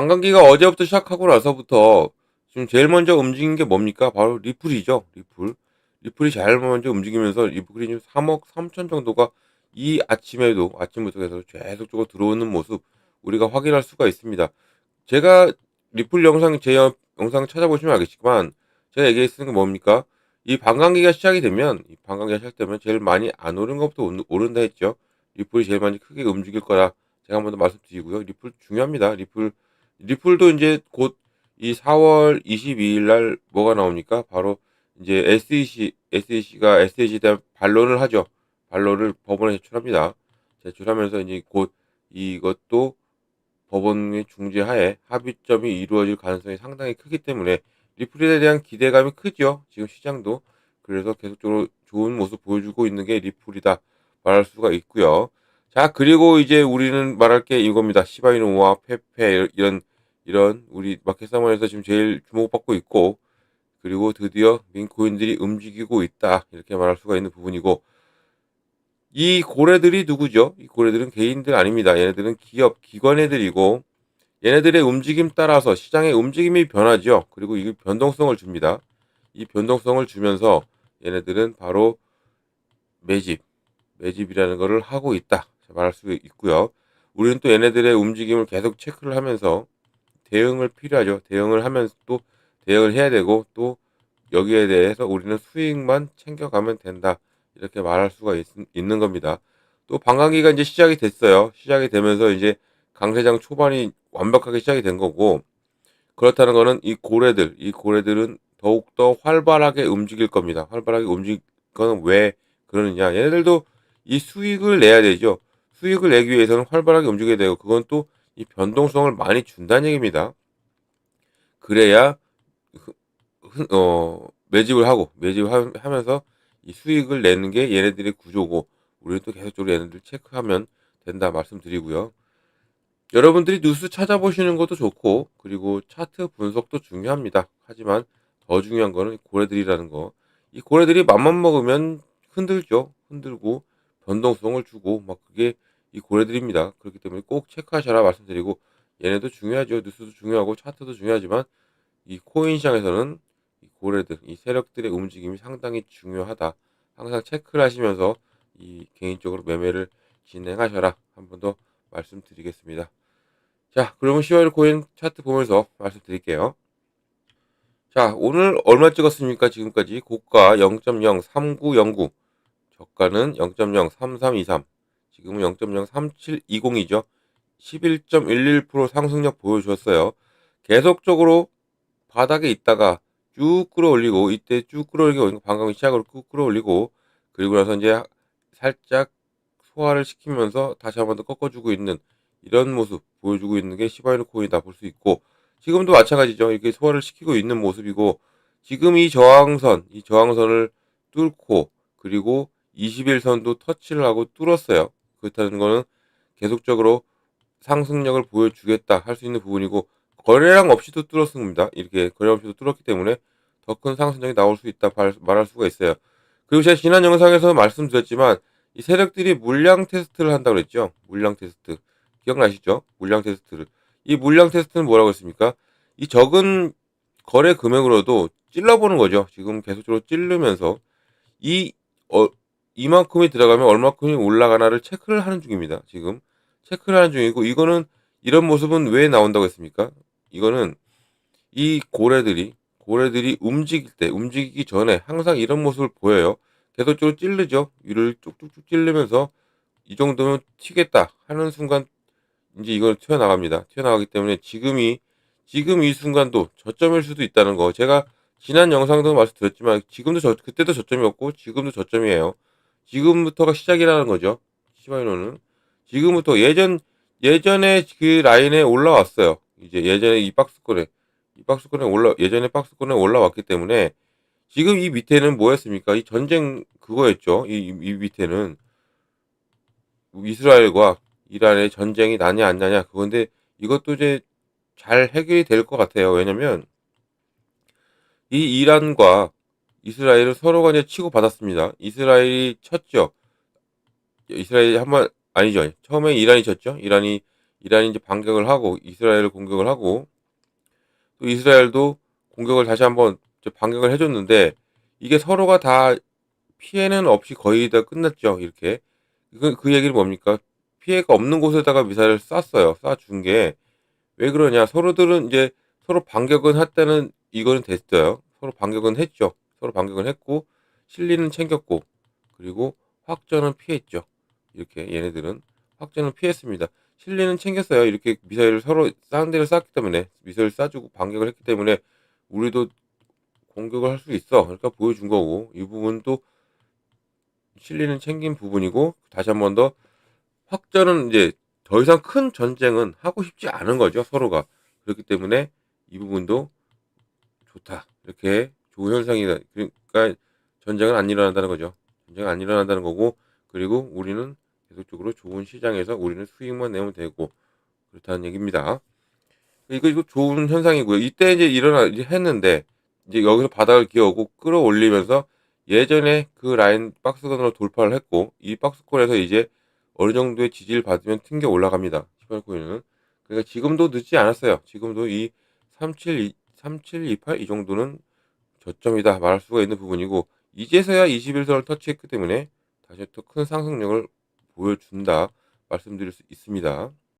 반감기가 어제부터 시작하고 나서부터 지금 제일 먼저 움직인 게 뭡니까? 바로 리플이죠. 리플. 리플이 제일 먼저 움직이면서 리플이 지금 3억 3천 정도가 이 아침에도 아침부터 계속 계속적으로 들어오는 모습 우리가 확인할 수가 있습니다. 제가 리플 영상 제 영- 영상 찾아보시면 알겠지만 제가 얘기했는 게 뭡니까? 이 반감기가 시작이 되면 이 반감기가 시작되면 제일 많이 안 오른 것부터 오- 오른다 했죠. 리플이 제일 많이 크게 움직일 거라 제가 한번 더 말씀드리고요. 리플 중요합니다. 리플 리플도 이제 곧 이 4월 22일 날 뭐가 나옵니까? 바로 이제 SEC SEC가 SEC에 대한 반론을 하죠. 반론을 법원에 제출합니다. 제출하면서 이제 곧 이것도 법원의 중재하에 합의점이 이루어질 가능성이 상당히 크기 때문에 리플에 대한 기대감이 크죠. 지금 시장도 그래서 계속적으로 좋은 모습 보여주고 있는 게 리플이다 말할 수가 있고요. 자 그리고 이제 우리는 말할 게 이겁니다. 시바이누와 페페 이런 이런 우리 마켓 사원에서 지금 제일 주목받고 있고 그리고 드디어 민코인들이 움직이고 있다 이렇게 말할 수가 있는 부분이고 이 고래들이 누구죠? 이 고래들은 개인들 아닙니다. 얘네들은 기업 기관 애들이고 얘네들의 움직임 따라서 시장의 움직임이 변하죠. 그리고 이 변동성을 줍니다. 이 변동성을 주면서 얘네들은 바로 매집 매집이라는 것을 하고 있다 말할 수 있고요. 우리는 또 얘네들의 움직임을 계속 체크를 하면서 대응을 필요하죠. 대응을 하면서 또 대응을 해야 되고 또 여기에 대해서 우리는 수익만 챙겨가면 된다. 이렇게 말할 수가 있, 는 겁니다. 또 방광기가 이제 시작이 됐어요. 시작이 되면서 이제 강세장 초반이 완벽하게 시작이 된 거고 그렇다는 거는 이 고래들, 이 고래들은 더욱더 활발하게 움직일 겁니다. 활발하게 움직일 거는 왜 그러느냐. 얘네들도 이 수익을 내야 되죠. 수익을 내기 위해서는 활발하게 움직여야 되고 그건 또 이 변동성을 많이 준다는 얘기입니다. 그래야 흔- 어, 매집을 하고 매집을 하- 하면서 이 수익을 내는 게 얘네들의 구조고 우리는 또 계속적으로 얘네들 체크하면 된다 말씀드리고요. 여러분들이 뉴스 찾아보시는 것도 좋고 그리고 차트 분석도 중요합니다. 하지만 더 중요한 거는 고래들이라는 거. 이 고래들이 맘만 먹으면 흔들죠. 흔들고 변동성을 주고 막 그게 이 고래들입니다. 그렇기 때문에 꼭 체크하셔라 말씀드리고 얘네도 중요하죠. 뉴스도 중요하고 차트도 중요하지만 이 코인 시장에서는 이 고래들, 이 세력들의 움직임이 상당히 중요하다. 항상 체크를 하시면서 이 개인적으로 매매를 진행하셔라. 한 번 더 말씀드리겠습니다. 자, 그러면 10월 코인 차트 보면서 말씀드릴게요. 자, 오늘 얼마 찍었습니까? 지금까지 고가 0.03909, 저가는 0.03323, 지금은 0.03720이죠. 11.11% 상승력 보여주었어요. 계속적으로 바닥에 있다가 쭉 끌어올리고 이때 쭉 끌어올리고 방금 시작으로 쭉 끌어올리고 그리고 나서 이제 살짝 소화를 시키면서 다시 한 번 더 꺾어주고 있는 이런 모습 보여주고 있는 게 시바이누 코인이다 볼 수 있고 지금도 마찬가지죠. 이렇게 소화를 시키고 있는 모습이고 지금 이 저항선, 이 저항선을 뚫고 그리고 21선도 터치를 하고 뚫었어요. 그렇다는 거는 계속적으로 상승력을 보여주겠다 할 수 있는 부분이고 거래량 없이도 뚫었습니다. 이렇게 거래량 없이도 뚫었기 때문에 더 큰 상승력이 나올 수 있다 발- 말할 수가 있어요. 그리고 제가 지난 영상에서 말씀드렸지만 이 세력들이 물량 테스트를 한다고 그랬죠. 물량 테스트. 기억나시죠? 물량 테스트를. 이 물량 테스트는 뭐라고 했습니까? 이 적은 거래 금액으로도 찔러보는 거죠. 지금 계속적으로 찌르면서 이, 어, 이만큼이 들어가면 얼마큼이 올라가나를 체크를 하는 중입니다. 지금. 체크를 하는 중이고, 이거는, 이런 모습은 왜 나온다고 했습니까? 이거는 이 고래들이, 고래들이 움직일 때, 움직이기 전에 항상 이런 모습을 보여요. 계속적으로 찌르죠. 위를 쭉쭉쭉 찌르면서 이 정도면 튀겠다 하는 순간 이제 이걸 튀어나갑니다. 튀어나가기 때문에 지금이 지금 이 순간도 저점일 수도 있다는 거. 제가 지난 영상도 말씀드렸지만 지금도 저 그때도 저점이었고 지금도 저점이에요. 지금부터가 시작이라는 거죠. 시바이노는 지금부터 예전 예전에 그 라인에 올라왔어요. 이제 예전에 이 박스권에 이 박스권에 올라 예전에 박스권에 올라왔기 때문에 지금 이 밑에는 뭐였습니까? 이 전쟁 그거였죠. 이, 이 밑에는 이스라엘과 이란의 전쟁이 나냐 안 나냐 그건데 이것도 이제 잘 해결이 될 것 같아요. 왜냐면 이 이란과 이스라엘은 서로가 이제 치고 받았습니다. 이스라엘이 쳤죠. 이스라엘이 한 번 아니죠. 처음에 이란이 쳤죠. 이란이 이란이 이제 반격을 하고 이스라엘을 공격을 하고 또 이스라엘도 공격을 다시 한번 반격을 해줬는데 이게 서로가 다 피해는 없이 거의 다 끝났죠. 이렇게 그, 그 얘기는 뭡니까? 피해가 없는 곳에다가 미사일을 쐈어요. 쏴준 게 왜 그러냐? 서로들은 이제 서로 반격은 했다는 이거는 됐어요. 서로 반격은 했죠. 서로 반격은 했고 실리는 챙겼고 그리고 확전은 피했죠. 이렇게 얘네들은 확전은 피했습니다. 실리는 챙겼어요. 이렇게 미사일을 서로 상대를 쐈기 때문에 미사일 쏴주고 반격을 했기 때문에 우리도 공격을 할 수 있어. 그러니까 보여준 거고 이 부분도 실리는 챙긴 부분이고 다시 한 번 더 확전은 이제 더 이상 큰 전쟁은 하고 싶지 않은 거죠 서로가 그렇기 때문에 이 부분도 좋다 이렇게 좋은 현상이다 그러니까 전쟁은 안 일어난다는 거죠 전쟁은 안 일어난다는 거고 그리고 우리는 계속적으로 좋은 시장에서 우리는 수익만 내면 되고 그렇다는 얘기입니다 이거 이거 좋은 현상이고요 이때 이제 일어나 이제 했는데 이제 여기서 바닥을 기어오고 끌어올리면서 예전에 그 라인 박스권으로 돌파를 했고 이 박스권에서 이제 어느 정도의 지지를 받으면 튕겨 올라갑니다. 18 코인은. 그러니까 지금도 늦지 않았어요. 지금도 이 37, 3728 이 정도는 저점이다 말할 수가 있는 부분이고 이제서야 21선을 터치했기 때문에 다시 또 큰 상승력을 보여준다 말씀드릴 수 있습니다.